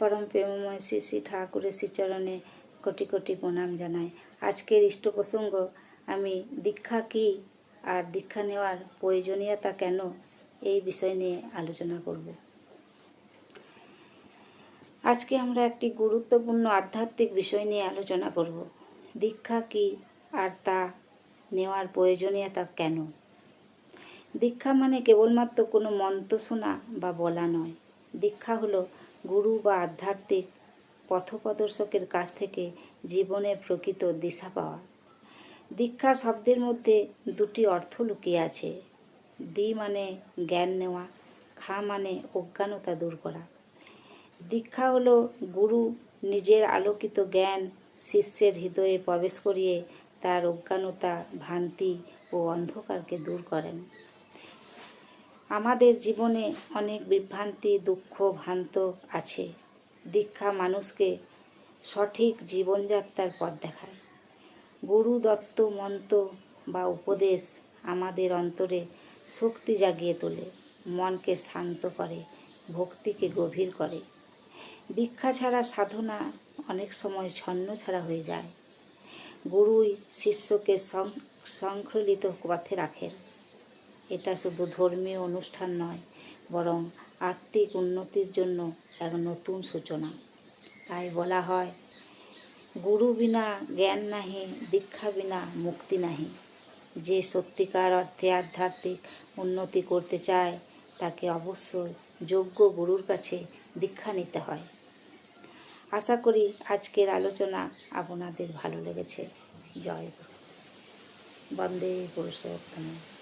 পরম প্রেমময় শ্রী শ্রী ঠাকুরের শ্রীচরণে কোটি কোটি প্রণাম জানাই। আজকের ইষ্ট প্রসঙ্গ, আমি দীক্ষা কি আর দীক্ষা নেওয়ার প্রয়োজনীয়তা কেন এই বিষয় নিয়ে আলোচনা করব। আজকে আমরা একটি গুরুত্বপূর্ণ আধ্যাত্মিক বিষয় নিয়ে আলোচনা করব। দীক্ষা কি আর তা নেওয়ার প্রয়োজনীয়তা কেন? দীক্ষা মানে কেবলমাত্র কোনো মন্ত্র শোনা বা বলা নয়। দীক্ষা হলো গুরু বা আধ্যাত্মিক পথপ্রদর্শকের কাছ থেকে জীবনের প্রকৃত দিশা পাওয়া। দীক্ষা শব্দের মধ্যে দুটি অর্থ লুকিয়ে আছে। দি মানে জ্ঞান নেওয়া, খা মানে অজ্ঞানতা দূর করা। দীক্ষা হলো গুরু নিজের আলোকিত জ্ঞান শিষ্যের হৃদয়ে প্রবেশ করিয়ে তার অজ্ঞানতা, ভ্রান্তি ও অন্ধকারকে দূর করেন। আমাদের জীবনে অনেক বিভ্রান্তি, দুঃখ, ভ্রান্ত আছে। দীক্ষা মানুষকে সঠিক জীবনযাত্রার পথ দেখায়। গুরু দত্ত মন্ত্র বা উপদেশ আমাদের অন্তরে শক্তি জাগিয়ে তোলে, মনকে শান্ত করে, ভক্তিকে গভীর করে। দীক্ষা ছাড়া সাধনা অনেক সময় ছন্ন ছাড়া হয়ে যায়। গুরুই শিষ্যকে সংখ্যলিত পথে রাখেন। এটা শুধু ধর্মীয় অনুষ্ঠান নয়, বরং আত্মিক উন্নতির জন্য এক নতুন সূচনা। তাই বলা হয়, গুরু বিনা জ্ঞান নাহি দীক্ষা বিনা মুক্তি নাহি। যে সত্যিকার অর্থে আধ্যাত্মিক উন্নতি করতে চায়, তাকে অবশ্যই যোগ্য গুরুর কাছে দীক্ষা নিতে হয়। আশা করি আজকের আলোচনা আপনাদের ভালো লেগেছে। জয় বন্দে পুরুষোত্তম।